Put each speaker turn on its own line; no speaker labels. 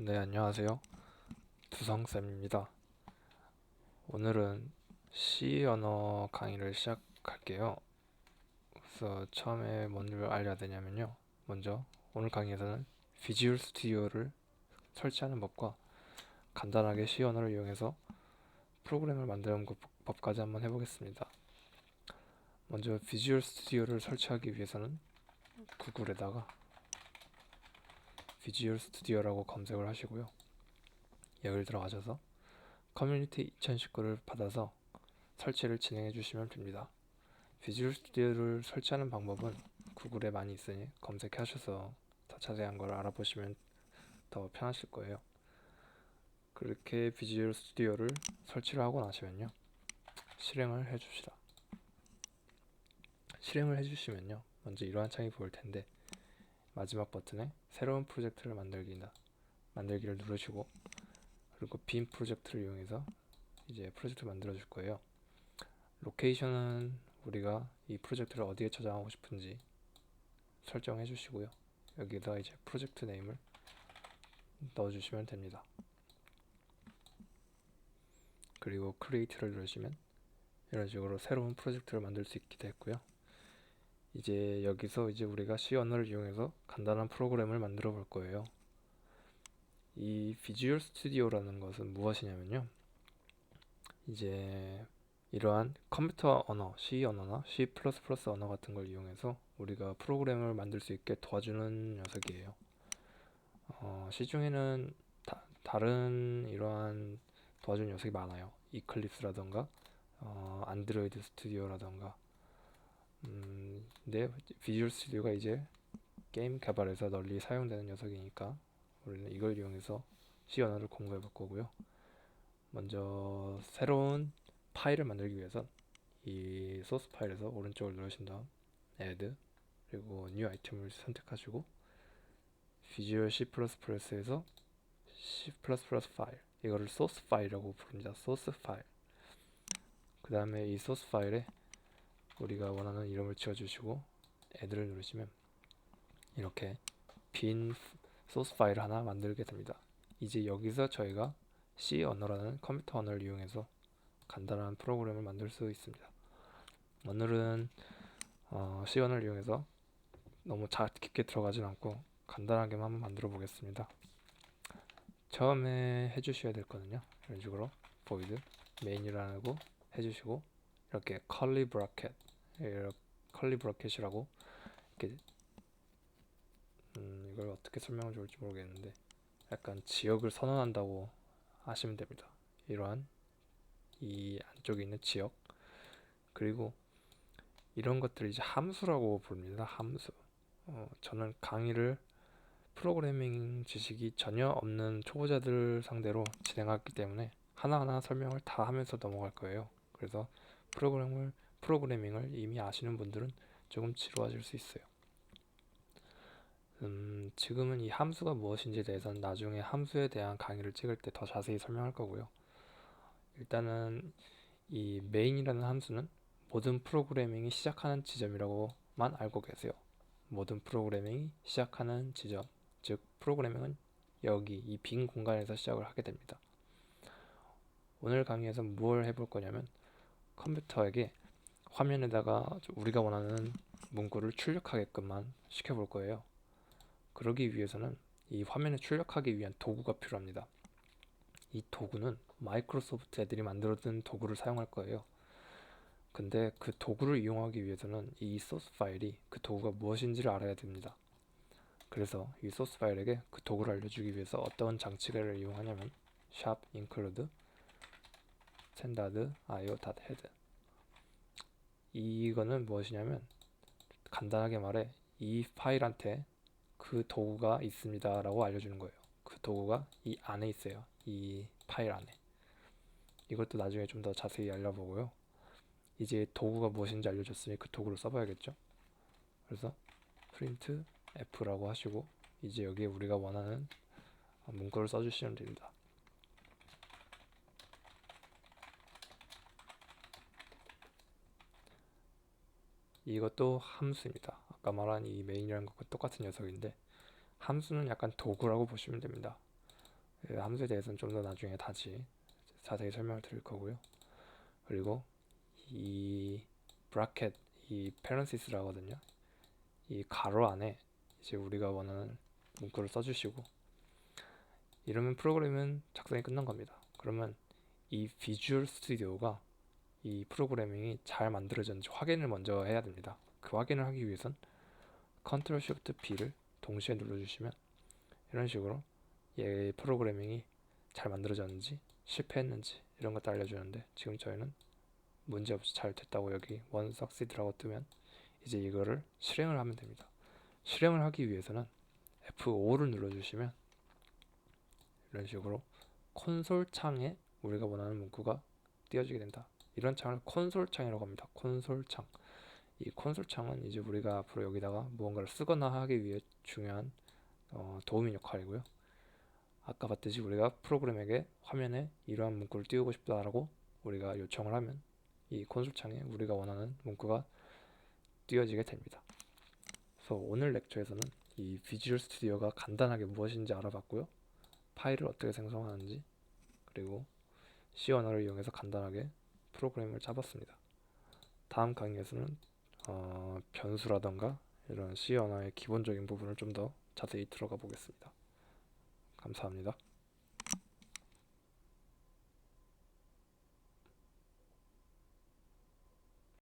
네, 안녕하세요. 두성쌤입니다. 오늘은 C 언어 강의를 시작할게요. 그래서 처음에 뭔를 알려야 되냐면요. 먼저 오늘 강의에서는 비주얼 스튜디오를 설치하는 법과 간단하게 C 언어를 이용해서 프로그램을 만드는 것- 법까지 한번 해보겠습니다. 먼저 비주얼 스튜디오를 설치하기 위해서는 구글에다가 비주얼 스튜디오라고 검색을 하시고요. 여기를 들어가셔서 커뮤니티 2019를 받아서 설치를 진행해 주시면 됩니다. 비주얼 스튜디오를 설치하는 방법은 구글에 많이 있으니 검색하셔서 더 자세한 걸 알아보시면 더 편하실 거예요. 그렇게 비주얼 스튜디오를 설치를 하고 나시면요. 실행을 해 줍시다. 실행을 해 주시면요. 먼저 이러한 창이 보일 텐데 마지막 버튼에 새로운 프로젝트를 만들기다 만들기를 누르시고 그리고 빈 프로젝트를 이용해서 이제 프로젝트 만들어 줄 거예요. 로케이션은 우리가 이 프로젝트를 어디에 저장하고 싶은지 설정해 주시고요. 여기다 이제 프로젝트 네임을 넣어 주시면 됩니다. 그리고 크리에이트를 누르시면 이런 식으로 새로운 프로젝트를 만들 수 있게 됐고요. 이제 여기서 이제 우리가 C 언어를 이용해서 간단한 프로그램을 만들어 볼 거예요. 이 비주얼 스튜디오라는 것은 무엇이냐면요. 이제 이러한 컴퓨터 언어, C 언어나 C++ 언어 같은 걸 이용해서 우리가 프로그램을 만들 수 있게 도와주는 녀석이에요. 어, C 중에는 다, 다른 이러한 도와주는 녀석이 많아요. 이클립스라던가 어, 안드로이드 스튜디오라던가 음, 근데 비주얼 스튜디오가 이제 게임 개발에서 널리 사용되는 녀석이니까 우리는 이걸 이용해서 C 언어를 공부해 볼 거고요. 먼저 새로운 파일을 만들기 위해선 이 소스 파일에서 오른쪽을 누르신 다음 add 그리고 new 아이템을 선택하시고 비주얼 C++에서 C++ 파일 이거를 소스 파일이라고 부릅니다. 소스 파일 그 다음에 이 소스 파일에 우리가 원하는 이름을 지어주시고 add를 누르시면 이렇게 빈 소스 파일 하나 만들게 됩니다. 이제 여기서 저희가 C 언어라는 컴퓨터 언어를 이용해서 간단한 프로그램을 만들 수 있습니다. 오늘은 어, C 언어를 이용해서 너무 잘 깊게 들어가진 않고 간단하게만 만들어 보겠습니다. 처음에 해주셔야 될 거는요. 이런 식으로 void main이라고 해주시고 이렇게 curly bracket curly bracket이라고 이렇게 음, 이걸 어떻게 설명을 좋을지 모르겠는데 약간 지역을 선언한다고 하시면 됩니다. 이러한 이 안쪽에 있는 지역 그리고 이런 것들을 이제 함수라고 부릅니다. 함수. 어, 저는 강의를 프로그래밍 지식이 전혀 없는 초보자들 상대로 진행하기 때문에 하나하나 설명을 다 하면서 넘어갈 거예요. 그래서 프로그램을 프로그래밍을 이미 아시는 분들은 조금 지루하실 수 있어요. 음, 지금은 이 함수가 무엇인지에 대해서는 나중에 함수에 대한 강의를 찍을 때 더 자세히 설명할 거고요. 일단은 이 main이라는 함수는 모든 프로그래밍이 시작하는 지점이라고만 알고 계세요. 모든 프로그래밍이 시작하는 지점, 즉 프로그래밍은 여기 이 빈 공간에서 시작을 하게 됩니다. 오늘 강의에서 무엇을 해볼 거냐면 컴퓨터에게 화면에다가 우리가 원하는 문구를 출력하게끔만 시켜볼 거예요. 그러기 위해서는 이 화면에 출력하기 위한 도구가 필요합니다. 이 도구는 마이크로소프트 애들이 만들어둔 도구를 사용할 거예요. 근데 그 도구를 이용하기 위해서는 이 소스 파일이 그 도구가 무엇인지를 알아야 됩니다. 그래서 이 소스 파일에게 그 도구를 알려주기 위해서 어떤 장치를 이용하냐면 샵 include standard io.head 이거는 무엇이냐면 간단하게 말해 이 파일한테 그 도구가 있습니다 라고 알려주는 거예요. 그 도구가 이 안에 있어요. 이 파일 안에. 이것도 나중에 좀 더 자세히 알려보고요. 이제 도구가 무엇인지 알려줬으니 그 도구를 써봐야겠죠. 그래서 print f라고 하시고 이제 여기에 우리가 원하는 문구를 써주시면 됩니다. 이것도 함수입니다. 아까 말한 이 메인이라는 것과 똑같은 녀석인데 함수는 약간 도구라고 보시면 됩니다. 예, 함수에 대해서는 좀 더 나중에 다시 자세히 설명을 드릴 거고요. 그리고 이 브라켓, 이 parentheses라고 하거든요. 이 가로 안에 이제 우리가 원하는 문구를 써주시고 이러면 프로그램은 작성이 끝난 겁니다. 그러면 이 비주얼 스튜디오가 이 프로그래밍이 잘 만들어졌는지 확인을 먼저 해야 됩니다. 그 확인을 하기 위해선 Ctrl Shift B를 동시에 눌러주시면 이런 식으로 얘 프로그래밍이 잘 만들어졌는지 실패했는지 이런 것도 알려주는데 지금 저희는 문제없이 잘 됐다고 여기 원 succeed라고 뜨면 이제 이거를 실행을 하면 됩니다. 실행을 하기 위해서는 F5를 눌러주시면 이런 식으로 콘솔 창에 우리가 원하는 문구가 띄어지게 된다. 이런 창을 콘솔 창이라고 합니다. 콘솔 창. 이 콘솔 창은 이제 우리가 앞으로 여기다가 무언가를 쓰거나 하기 위해 중요한 어, 도우미 역할이고요. 아까 봤듯이 우리가 프로그램에게 화면에 이러한 문구를 띄우고 싶다라고 우리가 요청을 하면 이 콘솔 창에 우리가 원하는 문구가 띄어지게 됩니다. 그래서 오늘 렉처에서는 이 비주얼 스튜디오가 간단하게 무엇인지 알아봤고요. 파일을 어떻게 생성하는지 그리고 C 언어를 이용해서 간단하게 프로그램을 짜봤습니다. 다음 강의에서는 어, 변수라던가 이런 C 언어의 기본적인 부분을 좀 더 자세히 들어가 보겠습니다. 감사합니다.